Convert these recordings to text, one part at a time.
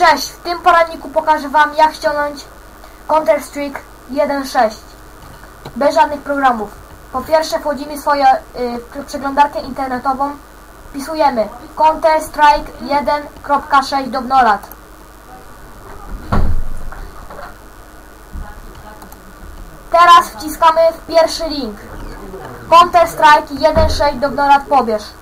Cześć, w tym poradniku pokażę Wam jak ściągnąć Counter-Strike 1.6 bez żadnych programów. Po pierwsze wchodzimy w swoją y, przeglądarkę internetową, wpisujemy Counter-Strike 1.6 Dobnolat. Teraz wciskamy w pierwszy link. Counter-Strike 1.6 Dobnolat pobierz.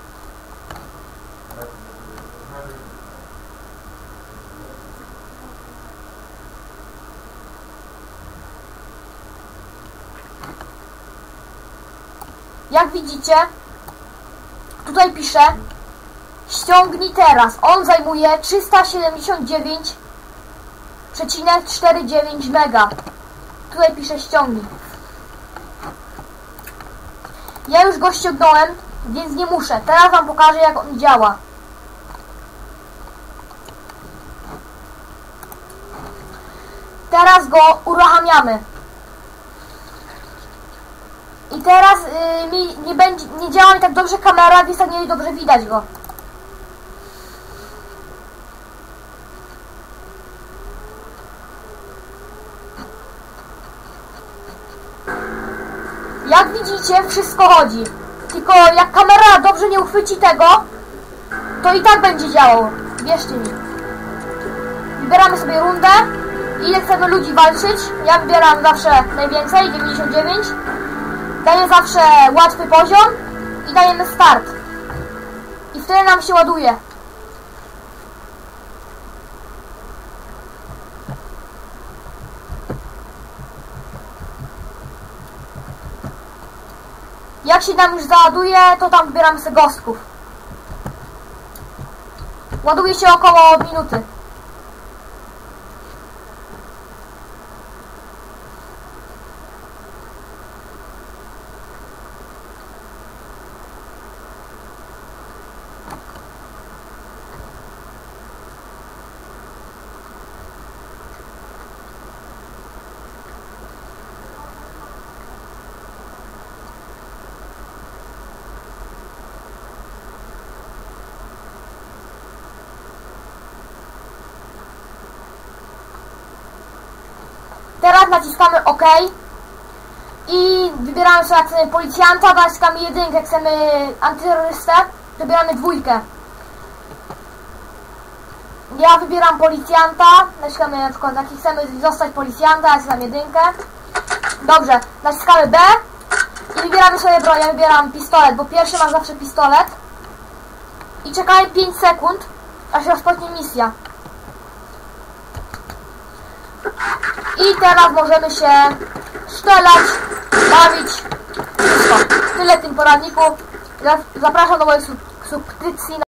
Jak widzicie, tutaj pisze ściągnij teraz. On zajmuje 379,49 mega. Tutaj pisze ściągnij. Ja już go ściągnąłem, więc nie muszę. Teraz wam pokażę jak on działa. Teraz go uruchamiamy. I teraz y, mi nie będzie, nie działa mi tak dobrze kamera, więc tak nie dobrze widać go. Jak widzicie, wszystko chodzi. Tylko jak kamera dobrze nie uchwyci tego, to i tak będzie działał. Wierzcie mi. Wybieramy sobie rundę. Ile chcemy ludzi walczyć? Ja wybieram zawsze najwięcej, 99. Daję zawsze łatwy poziom i dajemy start. I wtedy nam się ładuje. Jak się nam już załaduje, to tam wybieramy sobie gostków. Ładuje się około minuty. Teraz naciskamy OK i wybieramy sobie policjanta, naciskamy jedynkę, chcemy antyterrorystę, wybieramy dwójkę. Ja wybieram policjanta, naciskamy na przykład jaki chcemy zostać policjanta, naciskam jedynkę. Dobrze, naciskamy B i wybieramy sobie broń, ja wybieram pistolet, bo pierwszy mam zawsze pistolet. I czekamy 5 sekund, aż rozpocznie misja. I teraz możemy się strzelać, bawić. Wszystko. Tyle w tym poradniku. Zapraszam do mojej subskrypcji.